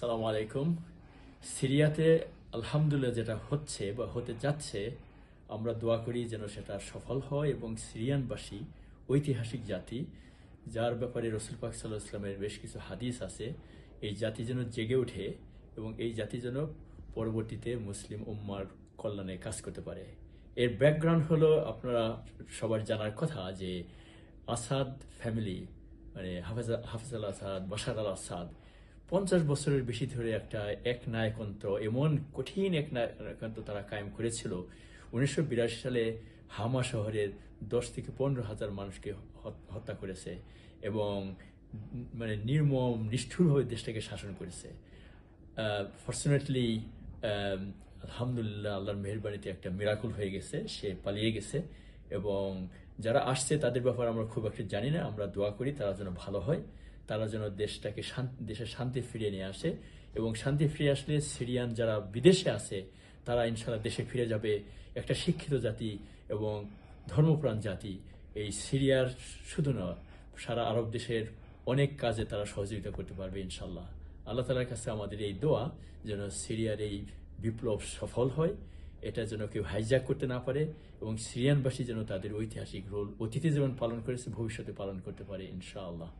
সালাম আলাইকুম। সিরিয়াতে আলহামদুলিল্লাহ যেটা হচ্ছে বা হতে যাচ্ছে, আমরা দোয়া করি যেন সেটা সফল হয় এবং সিরিয়ানবাসী, ঐতিহাসিক জাতি, যার ব্যাপারে রসুল পাক সাল্লাহ ইসলামের বেশ কিছু হাদিস আছে, এই জাতি যেন জেগে ওঠে এবং এই জাতি যেন পরবর্তীতে মুসলিম উম্মার কল্যাণে কাজ করতে পারে। এর ব্যাকগ্রাউন্ড হলো আপনারা সবার জানার কথা যে আসাদ ফ্যামিলি মানে হাফেজ হাফেজ আল আসাদ, বাশার আল আসাদ পঞ্চাশ বছরের বেশি ধরে একটা এক নায়কন্ত্র এমন কঠিন এক নায়কন্ত্র তারা কায়েম করেছিল। উনিশশো বিরাশি সালে হামা শহরের দশ থেকে পনেরো হাজার মানুষকে হত- হত্যা করেছে এবং মানে নির্মম, নিষ্ঠুরভাবে দেশটাকে শাসন করেছে। ফর্চুনেটলি আলহামদুলিল্লাহ, আল্লাহর মেহরবানিতে একটা মিরাকুল হয়ে গেছে, সে পালিয়ে গেছে এবং যারা আসছে তাদের ব্যাপারে আমরা খুব একটা জানি না, আমরা দোয়া করি তারা যেন ভালো হয়। তারা যেন দেশটাকে দেশে শান্তি ফিরিয়ে নিয়ে আসে এবং শান্তি ফিরে আসলে সিরিয়ান যারা বিদেশে আছে, তারা ইনশাল্লাহ দেশে ফিরে যাবে একটা শিক্ষিত জাতি এবং ধর্মপ্রাণ জাতি। এই সিরিয়ার শুধু না, সারা আরব দেশের অনেক কাজে তারা সহযোগিতা করতে পারবে ইনশাল্লাহ আল্লাহ তালার কাছে আমাদের এই দোয়া যেন সিরিয়ার এই বিপ্লব সফল হয়, এটা যেন কেউ হাইজ্যাক করতে না পারে এবং সিরিয়ানবাসী যেন তাদের ঐতিহাসিক রোল অতীতে যেমন পালন করেছে, ভবিষ্যতে পালন করতে পারে ইনশাআল্লাহ।